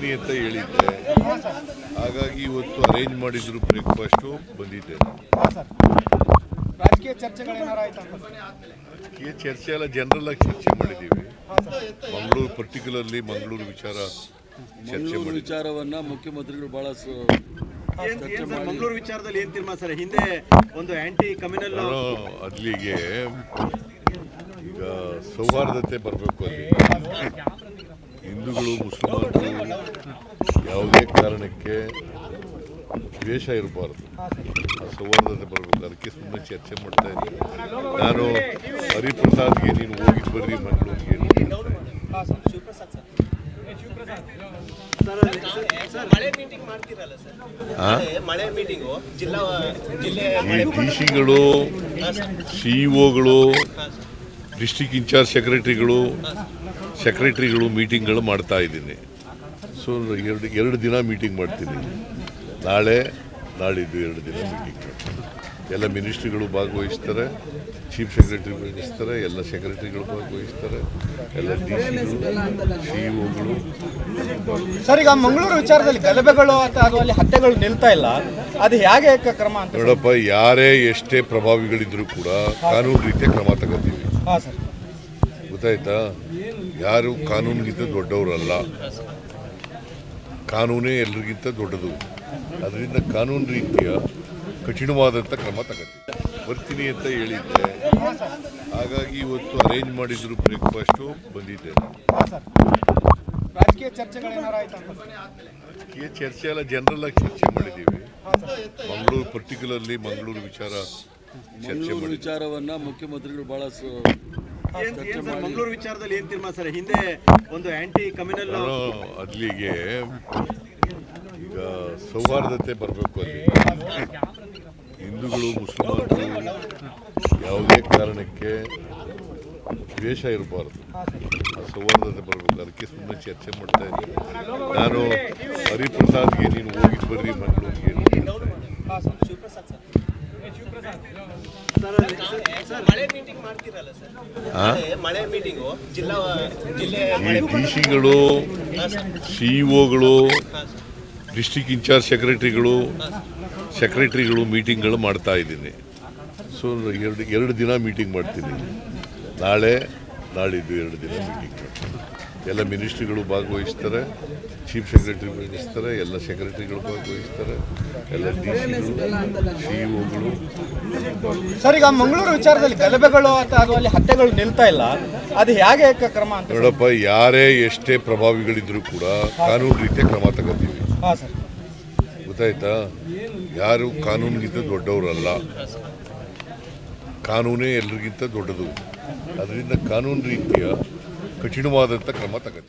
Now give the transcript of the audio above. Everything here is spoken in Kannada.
ಬರ್ತೀನಿ ಅಂತ ಹೇಳಿದ್ದೆ. ಹಾಗಾಗಿ ಇವತ್ತು ಅರೇಂಜ್ ಮಾಡಿದ್ರು ಬ್ರೇಕ್ಫಾಸ್ಟು ಬಂದಿದ್ದೆ ರಾಜಕೀಯ ಚರ್ಚೆ ಎಲ್ಲ ಜನರಲ್ ಆಗಿ ಚರ್ಚೆ ಮಾಡಿದ್ದೀವಿ. ಮಂಗಳೂರು ಪರ್ಟಿಕ್ಯುಲರ್ಲಿ ಮಂಗಳೂರು ವಿಚಾರ ಚರ್ಚೆ ಮಂಗಳೂರು ವಿಚಾರವನ್ನ ಮುಖ್ಯಮಂತ್ರಿಗಳು ಬಹಳ ಮಂಗಳೂರು ವಿಚಾರದಲ್ಲಿ ಏನು ತೀರ್ಮಾನ ಸರ್? ಹಿಂದೆ ಒಂದು ಆಂಟಿ ಕಮ್ಯುನಲ್ ಅಲ್ಲಿಗೆ ಈಗ ಸೌಹಾರ್ದತೆ ಬರಬೇಕು ಅಲ್ಲಿ. ಹಿಂದೂಗಳು ಮುಸಲ್ಮಾನರು ಯಾವುದೇ ಕಾರಣಕ್ಕೆ ದ್ವೇಷ ಇರಬಾರ್ದು. ಸೌಹಾರ್ದತೆ ಬರಬೇಕು. ಅದಕ್ಕೆ ಸುಮ್ಮನೆ ಚರ್ಚೆ ಮಾಡ್ತಾ ಇದ್ದೀನಿ. ನಾನು ಹರಿಪ್ರಸಾದ್ಗೆ ನೀನು ಹೋಗಿ ಬರ್ರಿ, ಮಂಗಳೂರಿಗೆ ಈ ಡಿ ಸಿಗಳು ಸಿಇಒಗಳು ಡಿಸ್ಟಿಕ್ ಇನ್ಚಾರ್ಜ್ ಸೆಕ್ರೆಟರಿಗಳು ಸೆಕ್ರೆಟರಿಗಳು ಮೀಟಿಂಗ್ಗಳು ಮಾಡ್ತಾ ಇದ್ದೀನಿ. ಸೊ ಎರಡು ಎರಡು ದಿನ ಮೀಟಿಂಗ್ ಮಾಡ್ತೀನಿ. ನಾಳೆ ನಾಳಿದ್ದು ಎರಡು ದಿನ ಮೀಟಿಂಗ್ ಮಾಡ್ತೀನಿ. ಎಲ್ಲ ಮಿನಿಸ್ಟ್ರಿಗಳು ಭಾಗವಹಿಸ್ತಾರೆ ಚೀಫ್ ಸೆಕ್ರೆಟರಿ ಭಾಗವಹಿಸ್ತಾರೆ ಎಲ್ಲ ಸೆಕ್ರೆಟರಿಗಳು ಭಾಗವಹಿಸ್ತಾರೆ ಎಲ್ಲ ಡಿ ಸಿಗಳು ಸಿಇಒಗಳು ಸರ್ ಈಗ ಮಂಗಳೂರು ವಿಚಾರದಲ್ಲಿ ಗಲಭೆಗಳು ಅಥವಾ ಅಲ್ಲಿ ಹತ್ಯೆಗಳು ನಿಲ್ತಾ ಇಲ್ಲ. ಅದು ಹೇಗೆ ಕ್ರಮ ಅಂತ? ನೋಡಪ್ಪ ಯಾರೇ ಎಷ್ಟೇ ಪ್ರಭಾವಿಗಳಿದ್ರೂ ಕೂಡ ಕಾನೂನು ರೀತಿಯ ಕ್ರಮ ತಗೋತೀವಿ. ಗೊತ್ತಾಯ್ತಾ? ಯಾರು ಕಾನೂನಿಗಿಂತ ದೊಡ್ಡವರಲ್ಲ. ಕಾನೂನೇ ಎಲ್ಲರಿಗಿಂತ ದೊಡ್ಡದು. ಅದರಿಂದ ಕಾನೂನು ರೀತಿಯ ಕಠಿಣವಾದಂಥ ಕ್ರಮ ತಗತ್ತೆ ಬರ್ತೀನಿ ಅಂತ ಹೇಳಿದ್ದೆ. ಹಾಗಾಗಿ ಇವತ್ತು ಅರೇಂಜ್ ಮಾಡಿದ್ರು ಬ್ರೇಕ್ಫಾಸ್ಟು ಬಂದಿದ್ದೆ. ರಾಜಕೀಯ ಅಂತ? ಈ ಚರ್ಚೆ ಎಲ್ಲ ಜನರಲ್ ಆಗಿ ಚರ್ಚೆ ಮಾಡಿದ್ದೀವಿ. ಮಂಗಳೂರು ಪರ್ಟಿಕ್ಯುಲರ್ಲಿ ಮಂಗಳೂರು ವಿಚಾರ ಚರ್ಚೆ ವಿಚಾರವನ್ನು ಮುಖ್ಯಮಂತ್ರಿಗಳು ಭಾಳ ಮಂಗಳೂರು ವಿಚಾರದಲ್ಲಿ ಏನ್ ತೀರ್ಮಾನ ಸರ್? ಹಿಂದೆ ಒಂದು ಆಂಟಿ ಕಮ್ಯುನಲ್ ಅಲ್ಲಿಗೆ ಈಗ ಸೌಹಾರ್ದತೆ ಬರಬೇಕು ಅಲ್ಲಿ. ಹಿಂದೂಗಳು ಮುಸ್ಲಿಮರು ಯಾವುದೇ ಕಾರಣಕ್ಕೆ ದ್ವೇಷ ಇರಬಾರ್ದು. ಆ ಸೌಹಾರ್ದತೆ ಬರಬೇಕು. ಅದಕ್ಕೆ ಸುಮ್ಮನೆ ಚರ್ಚೆ ಮಾಡ್ತಾ ಇದ್ದೀನಿ. ನಾನು ಹರಿಪ್ರಸಾದ್ಗೆ ನೀನು ಹೋಗಿ ಬರ್ರಿ ಮಂಗಳೂರಿಗೆ ಅಂತ ಹೇಳ್ತಾ ಇದ್ದೀನಿ. ಹಾಂ ಸರ್ ಸರ್ ಮಳೆ ಮೀಟಿಂಗ್ ಮಾಡ್ತಿರಲ್ಲ ಸರ್ ಆ? ಮಳೆ ಮೀಟಿಂಗು ಜಿಲ್ಲಾ ಜಿಲ್ಲೆ ಈ ಡಿ ಸಿಗಳು ಸಿಇಒಗಳು ಡಿಸ್ಟಿಕ್ ಇನ್ಚಾರ್ಜ್ ಸೆಕ್ರೆಟರಿಗಳು ಸೆಕ್ರೆಟರಿಗಳು ಮೀಟಿಂಗ್ಗಳು ಮಾಡ್ತಾ ಇದ್ದೀನಿ. ಸೊ ಎರಡು ಎರಡು ದಿನ ಮೀಟಿಂಗ್ ಮಾಡ್ತೀನಿ. ನಾಳೆ ನಾಳಿದ್ದು ಎರಡು ದಿನ ಮೀಟಿಂಗ್ ಮಾಡ್ತೀನಿ. ಎಲ್ಲ ಮಿನಿಸ್ಟ್ರಿಗಳು ಭಾಗವಹಿಸ್ತಾರೆ ಚೀಫ್ ಸೆಕ್ರೆಟರಿ ಭಾಗವಹಿಸ್ತಾರೆ ಎಲ್ಲ ಸೆಕ್ರೆಟರಿಗಳು ಭಾಗವಹಿಸ್ತಾರೆ ಎಲ್ಲ ಡಿ ಸಿಇಒಗಳು ಸರ್ ಈಗ ಮಂಗಳೂರು ವಿಚಾರದಲ್ಲಿ ಗಲಭೆಗಳು ಅಥವಾ ಅಲ್ಲಿ ಹತ್ಯೆಗಳು ನಿಲ್ತಾ ಇಲ್ಲ ಅದು ಹೇಗೆ ಕ್ರಮ ಅಂತ? ನೋಡಪ್ಪ ಯಾರೇ ಎಷ್ಟೇ ಪ್ರಭಾವಿಗಳಿದ್ರೂ ಕೂಡ ಕಾನೂನು ರೀತಿಯ ಕ್ರಮ ತಗೋತೀವಿ. ಗೊತ್ತಾಯ್ತಾ? ಯಾರು ಕಾನೂನಿಗಿಂತ ದೊಡ್ಡವರಲ್ಲ. ಕಾನೂನೇ ಎಲ್ರಿಗಿಂತ ದೊಡ್ಡದು. ಅದರಿಂದ ಕಾನೂನು ರೀತಿಯ ಕಠಿಣವಾದಂಥ ಕ್ರಮ ತಗೋತೀವಿ